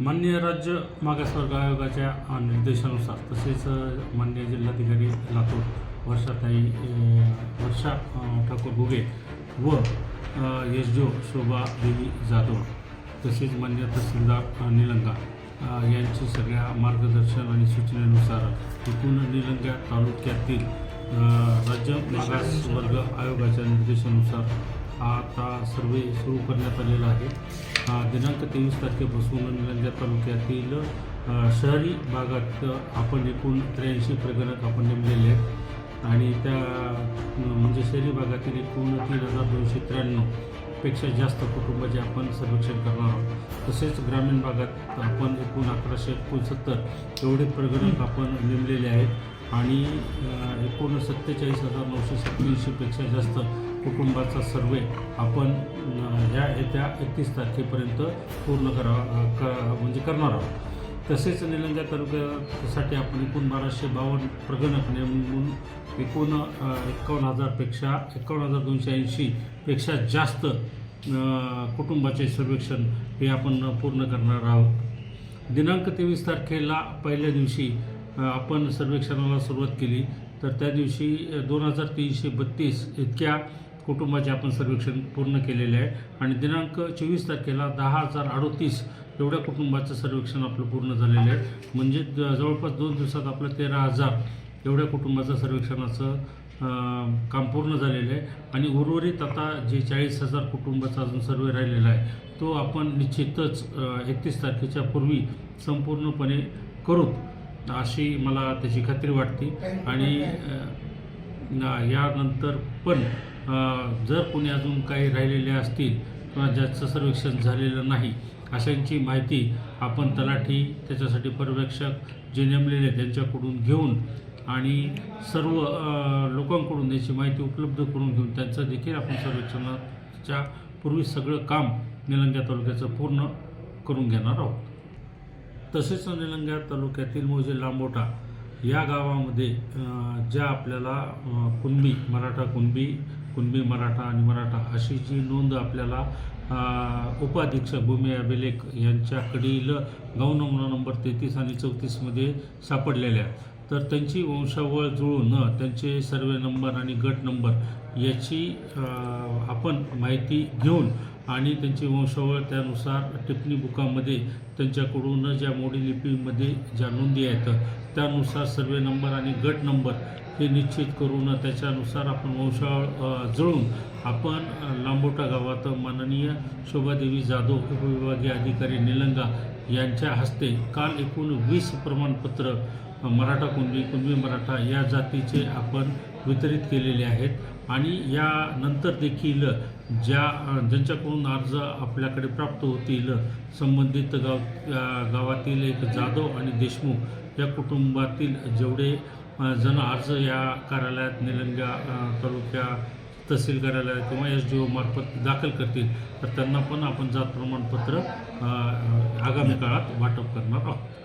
मान्य राज्य मागासवर्ग आयोगाच्या निर्देशानुसार तसेच मान्य जिल्हाधिकारी लातूर वर्षाताई वर्षा ठाकूर गुगे व एस डी ओ शोभा देवी जाधव तसेच मान्य तहसीलदार निलंगा यांची सगळ्या मार्गदर्शन आणि सूचनेनुसार एकूण निलंगा तालुक्यातील राज्य मागासवर्ग आयोगाच्या निर्देशानुसार आता सर्वे सुरू करण्यात आलेला आहे. दिनांक तेवीस तारखेपासून निलंगा तालुक्यातील शहरी भागात आपण एकूण त्र्याऐंशी प्रगणक आपण नेमलेले आहेत. आणि त्या म्हणजे शहरी भागातील एकूण तीन हजार दोनशे त्र्याण्णवपेक्षा जास्त कुटुंबाचे आपण सर्वेक्षण करणार आहोत. तसेच ग्रामीण भागात आपण एकूण अकराशे एकोणसत्तर एवढे प्रगणक आपण नेमलेले आहेत. आणि अ, एकूण सत्तेचाळीस हजार नऊशे सत्त्याऐंशीपेक्षा जास्त कुटुंबाचा सर्वे आपण ह्या येत्या एकतीस तारखेपर्यंत पूर्ण करावा क म्हणजे करणार आहोत. तसेच निलंगा तालुक्यासाठी आपण एकूण बाराशे बावन्न प्रगणक नेमून एकूण एकावन्न हजारपेक्षा एकावन्न हजार दोनशे ऐंशीपेक्षा जास्त कुटुंबाचे सर्वेक्षण हे आपण पूर्ण करणार आहोत. दिनांक तेवीस तारखेला पहिल्या दिवशी आपण सर्वेक्षणाला सुरुवात केली. तर त्या दिवशी दोन हजार तीनशे बत्तीस इतक्या कुटुंबाचे आपण सर्वेक्षण पूर्ण केलेले आहे. आणि दिनांक चोवीस तारखेला दहा हजार अडोतीस एवढ्या कुटुंबाचं सर्वेक्षण आपलं पूर्ण झालेलं आहे. म्हणजे ज- जवळपास दोन दिवसात आपलं तेरा हजार एवढ्या कुटुंबाचं सर्वेक्षणाचं काम पूर्ण झालेलं आहे. आणि उर्वरित आता जे चाळीस हजार कुटुंबाचा अजून सर्वे राहिलेला आहे तो आपण निश्चितच एकतीस तारखेच्या पूर्वी संपूर्णपणे करूत अशी मला त्याची खात्री वाटते. आणि यानंतर पण जर कोणी अजून काही राहिलेले असतील किंवा ज्याचं सर्वेक्षण झालेलं नाही अशांची माहिती आपण तलाठी त्याच्यासाठी पर्यवेक्षक जे नेमलेले आहेत त्यांच्याकडून घेऊन आणि सर्व लोकांकडून याची माहिती उपलब्ध करून घेऊन त्यांचं देखील आपण सर्वेक्षणाच्या पूर्वी सगळं काम निलंग्या तालुक्याचं पूर्ण करून घेणार आहोत. तसेच निलंगा तालुक्यातील मोजे लांबोटा या गावामध्ये ज्या आपल्याला कुणबी मराठा कुणबी कुणबी मराठा आणि मराठा अशी जी नोंद आपल्याला उपाधीक्षक भूमी अभिलेख यांच्याकडील गौ नमुना नंबर तेहतीस आणि चौतीसमध्ये सापडलेल्या तर त्यांची वंशावळ जुळून त्यांचे सर्वे नंबर आणि गट नंबर याची आपण माहिती घेऊन आणि त्यांची वंशावळ त्यानुसार टिप्पणी बुकामध्ये त्यांच्याकडून ज्या मोडी लिपीमध्ये ज्या नोंदी आहेत त्यानुसार सर्वे नंबर आणि गट नंबर हे निश्चित करून त्याच्यानुसार आपण वंशावळ जळून आपण लांबोटा गावात माननीय शोभादेवी जाधव उपविभागीय अधिकारी निलंगा यांच्या हस्ते काल एकूण वीस प्रमाणपत्र मराठा कुणबी कुणबी मराठा या जातीचे आपण वितरित केलेले आहेत. आणि यानंतर देखील ज्या ज्यांच्याकडून अर्ज आपल्याकडे प्राप्त होतील संबंधित गाव गावातील एक जाधव आणि देशमुख या कुटुंबातील जेवढे जन जण अर्ज या कार्यालयात निलंगा तालुक्या तहसील कार्यालयात किंवा एस डी ओ मार्फत दाखल करतील. तर त्यांना पण आपण जात प्रमाणपत्र आगामी काळात वाटप करणार आहोत.